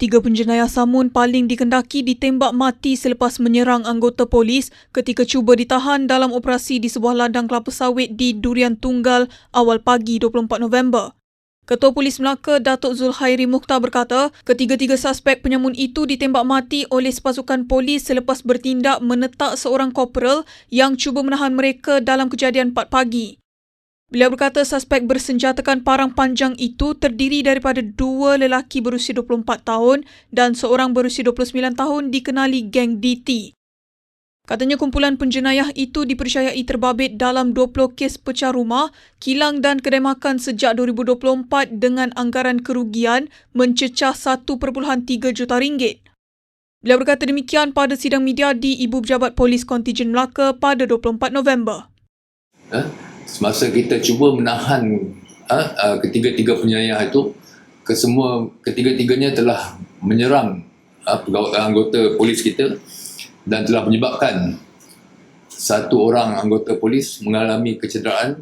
Tiga penjenayah samun paling dikendaki ditembak mati selepas menyerang anggota polis ketika cuba ditahan dalam operasi di sebuah ladang kelapa sawit di Durian Tunggal awal pagi 24 November. Ketua Polis Melaka Datuk Zulhairi Mukhtar berkata, ketiga-tiga suspek penyamun itu ditembak mati oleh sepasukan polis selepas bertindak menetak seorang korporal yang cuba menahan mereka dalam kejadian 4 pagi. Beliau berkata suspek bersenjatakan parang panjang itu terdiri daripada dua lelaki berusia 24 tahun dan seorang berusia 29 tahun dikenali geng DT. Katanya kumpulan penjenayah itu dipercayai terbabit dalam 20 kes pecah rumah, kilang dan kedai makan sejak 2024 dengan anggaran kerugian mencecah 1.3 juta ringgit. Beliau berkata demikian pada sidang media di Ibu Pejabat Polis Kontijen Melaka pada 24 November. Ha? Semasa kita cuba menahan uh, uh, ketiga-tiga penyayah itu kesemua ketiga-tiganya telah menyerang uh, anggota polis kita dan telah menyebabkan satu orang anggota polis mengalami kecederaan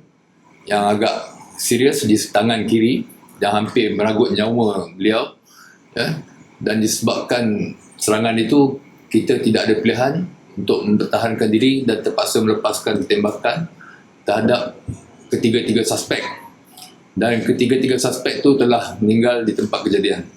yang agak serius di tangan kiri dan hampir meragut nyawa beliau ya. Dan disebabkan serangan itu kita tidak ada pilihan untuk mempertahankan diri dan terpaksa melepaskan tembakan terhadap ketiga-tiga suspek dan ketiga-tiga suspek tu telah meninggal di tempat kejadian.